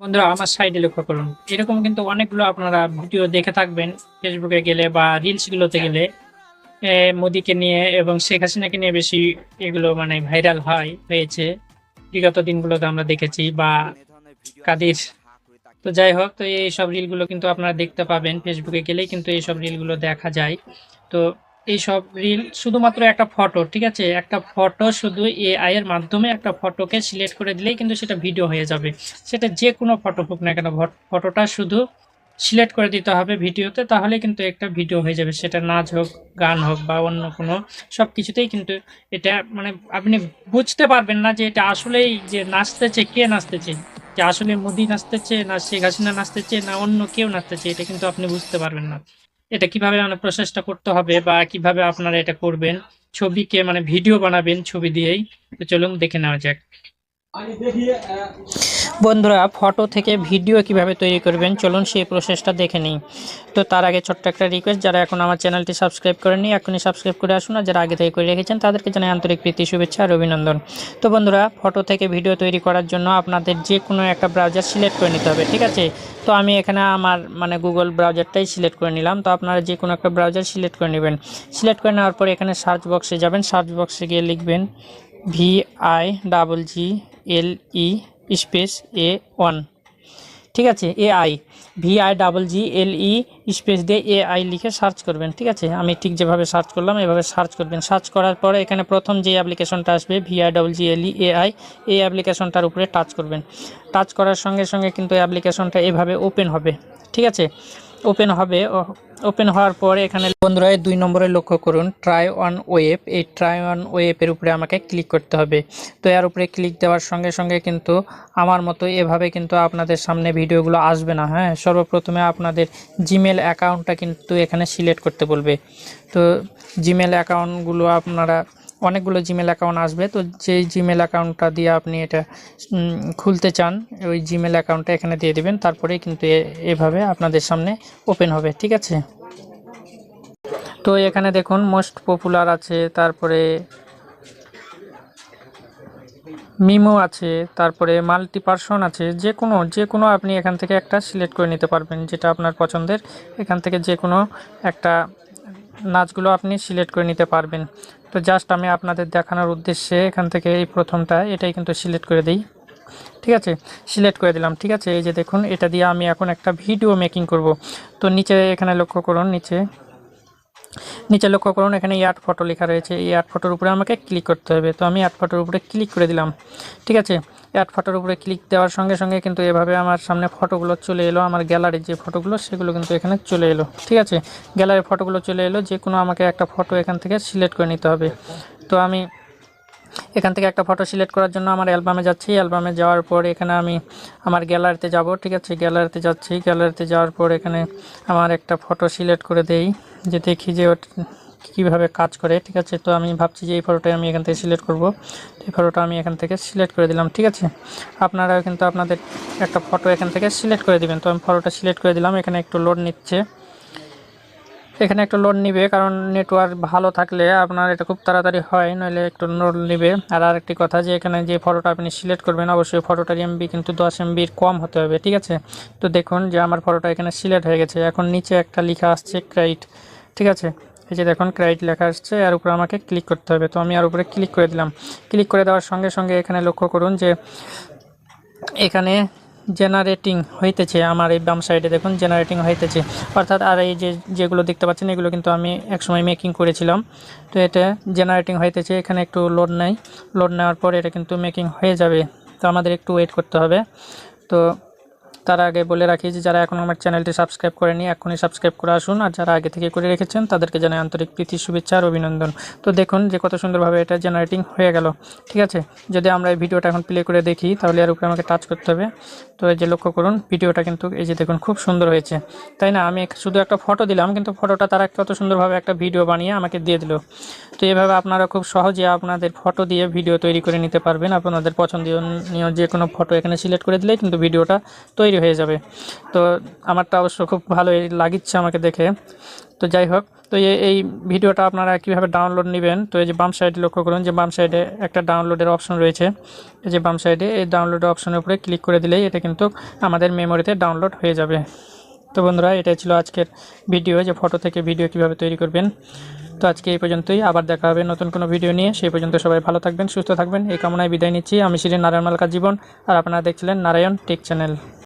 বন্ধুরা আমার সাইডে লক্ষ্য করুন। এরকম কিন্তু অনেকগুলো আপনারা ভিডিও দেখে থাকবেন ফেসবুকে গেলে বা রিলসগুলোতে গেলে। এ, মোদিকে নিয়ে এবং শেখ হাসিনাকে নিয়ে বেশি এগুলো মানে ভাইরাল হয় হয়েছে। বিগত দিনগুলোতে আমরা দেখেছি বা কাদির। তো যাই হোক তো এই সব রিলগুলো কিন্তু আপনারা দেখতে পাবেন ফেসবুকে গেলেই কিন্তু এই সব রিলগুলো দেখা যায়। তো এই সব রিল শুধুমাত্র একটা ফটো ঠিক আছে? একটা ফটো শুধু এআই এর মাধ্যমে একটা ফটোকে সিলেক্ট করে দিলেই কিন্তু সেটা ভিডিও হয়ে যাবে। সেটা যে কোনো ফটো হোক না কেন ফটোটা শুধু সিলেক্ট করে দিতে হবে ভিডিওতে তাহলে কিন্তু একটা ভিডিও হয়ে যাবে। সেটা নাচ হোক, গান হোক বা অন্য কোনো সব কিছুতেই কিন্তু এটা মানে আপনি বুঝতে পারবেন না যে এটা আসলেই যে নাচতেছে, কে নাচতেছে? যে আসলে মোদি নাচতেছে না শেখ হাসিনা নাচতেছে না অন্য কেউ নাচতেছে, এটা কিন্তু আপনি বুঝতে পারবেন না। এটা কীভাবে মানে প্রসেসটা করতে হবে বা কীভাবে আপনারা এটা করবেন? ছবিকে মানে ভিডিও বানাবেন ছবি দিয়েই। তো চলুন দেখে নেওয়া যাক। বন্ধুরা ফটো থেকে ভিডিও কীভাবে তৈরি করবেন? চলুন সেই প্রসেসটা দেখে নিই। তো তার আগে ছোট্ট একটা রিকোয়েস্ট যারা এখন আমার চ্যানেলটি সাবস্ক্রাইব করেননি, এখনই সাবস্ক্রাইব করে আসুন আর যারা আগে থেকে করে রেখেছেন, তাদেরকে জানাই আন্তরিক প্রীতি, শুভেচ্ছা আর অভিনন্দন। তো বন্ধুরা ফটো থেকে ভিডিও তৈরি করার জন্য আপনাদের যে কোনো একটা ব্রাউজার সিলেক্ট করে নিতে হবে, ঠিক আছে? তো আমি এখানে আমার মানে গুগল ব্রাউজারটাই সিলেক্ট করে নিলাম। তো আপনারা যে কোনো একটা ব্রাউজার সিলেক্ট করে নেবেন। সিলেক্ট করে নেওয়ার পর এখানে সার্চ বক্সে যাবেন। সার্চ বক্সে গিয়ে লিখবেন V I double G L E space A one. ঠিক আছে, A I. V I double G L E space দিয়ে এ আই লিখে সার্চ করবেন, ঠিক আছে? আমি ঠিক যেভাবে সার্চ করলাম, এভাবে সার্চ করবেন। সার্চ করার পরে এখানে প্রথম যে অ্যাপ্লিকেশনটা আসবে, V I double G L E A I, এই অ্যাপ্লিকেশনটার উপরে টাচ করবেন। টাচ করার সঙ্গে সঙ্গে কিন্তু অ্যাপ্লিকেশনটা এভাবে ওপেন হবে, ঠিক আছে? ওপেন হবে ওপেন হওয়ার পর এখানে বন্ধুরা দুই নম্বরে লক্ষ্য করুন ট্রাই অন ওয়েব এই ট্রাই অন ওয়েবের উপরে আমাকে ক্লিক করতে হবে। তো এর উপরে ক্লিক দেওয়ার সঙ্গে সঙ্গে কিন্তু আমার মতো এভাবে কিন্তু আপনাদের সামনে ভিডিওগুলো আসবে না হ্যাঁ? সর্বপ্রথমে আপনাদের জিমেল অ্যাকাউন্টটা কিন্তু এখানে সিলেক্ট করতে বলবে। তো জিমেল অ্যাকাউন্টগুলো আপনারা অনেকগুলো জিমেল অ্যাকাউন্ট আসবে। তো যেই জিমেল অ্যাকাউন্টটা দিয়ে আপনি এটা খুলতে চান, ওই জিমেল অ্যাকাউন্টটা এখানে দিয়ে দিবেন। তারপরেই কিন্তু এভাবে আপনাদের সামনে ওপেন হবে, ঠিক আছে? তো এখানে দেখুন মোস্ট পপুলার আছে, তারপরে মিমো আছে, তারপরে মাল্টি পার্সন আছে যে কোনো যে কোনো আপনি এখান থেকে একটা সিলেক্ট করে নিতে পারবেন, যেটা আপনার পছন্দের। এখান থেকে যে কোনো একটা নাচগুলো আপনি সিলেক্ট করে নিতে পারবেন। তো জাস্ট আমি আপনাদের দেখানোর উদ্দেশ্যে এখান থেকে এই প্রথমটা, এটাই কিন্তু সিলেক্ট করে দিই। ঠিক আছে? সিলেক্ট করে দিলাম। ঠিক আছে? এই যে দেখুন, এটা দিয়ে আমি এখন একটা ভিডিও মেকিং করব। তো নিচে এখানে লক্ষ্য করুন, নিচে। নিচে লক্ষ্য করুন, এখানে ইয়ার্ড ফটো লেখা রয়েছে। এই অ্যাড ফটোর উপরে আমাকে ক্লিক করতে হবে। তো আমি অ্যাড ফটোর উপরে ক্লিক করে দিলাম। ঠিক আছে? অ্যাড ফটোর উপরে ক্লিক দেওয়ার সঙ্গে সঙ্গে কিন্তু এভাবে আমার সামনে ফটোগুলো চলে এলো, আমার গ্যালারির যে ফটোগুলো, সেগুলো কিন্তু এখানে চলে এলো। ঠিক আছে? গ্যালারির ফটোগুলো চলে এলো, যে কোনো আমাকে একটা ফটো এখান থেকে সিলেক্ট করে নিতে হবে। তো আমি এখান থেকে একটা ফটো সিলেক্ট করার জন্য আমার অ্যালবামে যাচ্ছি। অ্যালবামে যাওয়ার পর এখানে আমি আমার গ্যালারিতে যাব, ঠিক আছে? গ্যালারিতে যাচ্ছি। গ্যালারিতে যাওয়ার পর এখানে আমার একটা ফটো সিলেক্ট করে দেই, যে দেখি যে কীভাবে কাজ করে, ঠিক আছে? তো আমি ভাবছি যে এই ফটোটাই আমি এখান থেকে সিলেক্ট করব। এই ফটোটা আমি এখান থেকে সিলেক্ট করে দিলাম, ঠিক আছে? আপনারা কিন্তু আপনাদের একটা ফটো এখান থেকে সিলেক্ট করে দিবেন। তো আমি ফটোটা সিলেক্ট করে দিলাম, এখানে একটু লোড নিচ্ছে। এখানে একটু লোড নিবে, কারণ নেটওয়ার্ক ভালো থাকলে আপনার এটা খুব তাড়াতাড়ি হয়, নইলে একটু লোড নিবে। আর আরেকটি কথা যে, এখানে যে ফটোটা আপনি সিলেক্ট করবেন, অবশ্যই ফটোটার এমবি কিন্তু দশ এমবির কম হতে হবে, ঠিক আছে? তো দেখুন যে আমার ফটোটা এখানে সিলেক্ট হয়ে গেছে। এখন নিচে একটা লেখা আসছে ক্রাইট ঠিক আছে? এই যে দেখুন ক্রাইট লেখা আসছে, আর উপরে আমাকে ক্লিক করতে হবে। তো আমি আর উপরে ক্লিক করে দিলাম। ক্লিক করে দেওয়ার সঙ্গে সঙ্গে এখানে লক্ষ্য করুন যে, এখানে জেনারেটিং হইতেছে, আমার এই বাম সাইডে দেখুন জেনারেটিং হইতেছে। অর্থাৎ আর এই যে যেগুলো দেখতে পাচ্ছেন, এগুলো কিন্তু আমি একসময় মেকিং করেছিলাম। তো এটা জেনারেটিং হইতেছে, এখানে একটু লোড নেয় লোড নেওয়ার পর এটা কিন্তু মেকিং হয়ে যাবে। তো আমাদের একটু ওয়েট করতে হবে। তো তার আগে বলে রাখি যে যারা এখন আমার চ্যানেলটি সাবস্ক্রাইব করেনি, এখনই সাবস্ক্রাইব করে আসুন। আর যারা আগে থেকে করে রেখেছেন, তাদেরকে জানাই আন্তরিক প্রীতি, শুভেচ্ছা আর অভিনন্দন। তো দেখুন যে কত সুন্দরভাবে এটা জেনারেটিং হয়ে গেল। ঠিক আছে? যদি আমরা এই ভিডিওটা এখন প্লে করে দেখি, তাহলে এর উপরে আমাকে টাচ করতে হবে। তো এই যে লক্ষ্য করুন, ভিডিওটা কিন্তু এই যে দেখুন খুব সুন্দর হয়েছে। তাই না? আমি শুধু একটা ফটো দিলাম, কিন্তু ফটোটা তারা কত সুন্দরভাবে একটা ভিডিও বানিয়ে আমাকে দিয়ে দিল। তো এভাবে আপনারা খুব সহজে আপনাদের ফটো দিয়ে ভিডিও তৈরি করে নিতে পারবেন। আপনাদের পছন্দনীয় যে কোনো ফটো এখানে সিলেক্ট করে দিলেই কিন্তু ভিডিওটা তৈরি তৈরি হয়ে যাবে। তো আমারটা অবশ্য খুব ভালোই লাগিচ্ছে আমাকে দেখে। তো যাই হোক, তো এই ভিডিওটা আপনারা কীভাবে ডাউনলোড নেবেন? তো এই যে বাম সাইডে লক্ষ্য করুন যে বাম সাইডে একটা ডাউনলোডের অপশন রয়েছে। এই যে বাম সাইডে এই ডাউনলোড অপশনের উপরে ক্লিক করে দিলেই এটা কিন্তু আমাদের মেমোরিতে ডাউনলোড হয়ে যাবে। তো বন্ধুরা, এটাই ছিল আজকের ভিডিও যে ফটো থেকে ভিডিও কীভাবে তৈরি করবেন। তো আজকে এই পর্যন্তই, আবার দেখা হবে নতুন কোনো ভিডিও নিয়ে। সেই পর্যন্ত সবাই ভালো থাকবেন, সুস্থ থাকবেন। এই কামনায় বিদায় নিচ্ছি। আমি শ্রী নারায়ণ মালকা জীবন, আর আপনারা দেখছিলেন নারায়ণ টেক চ্যানেল।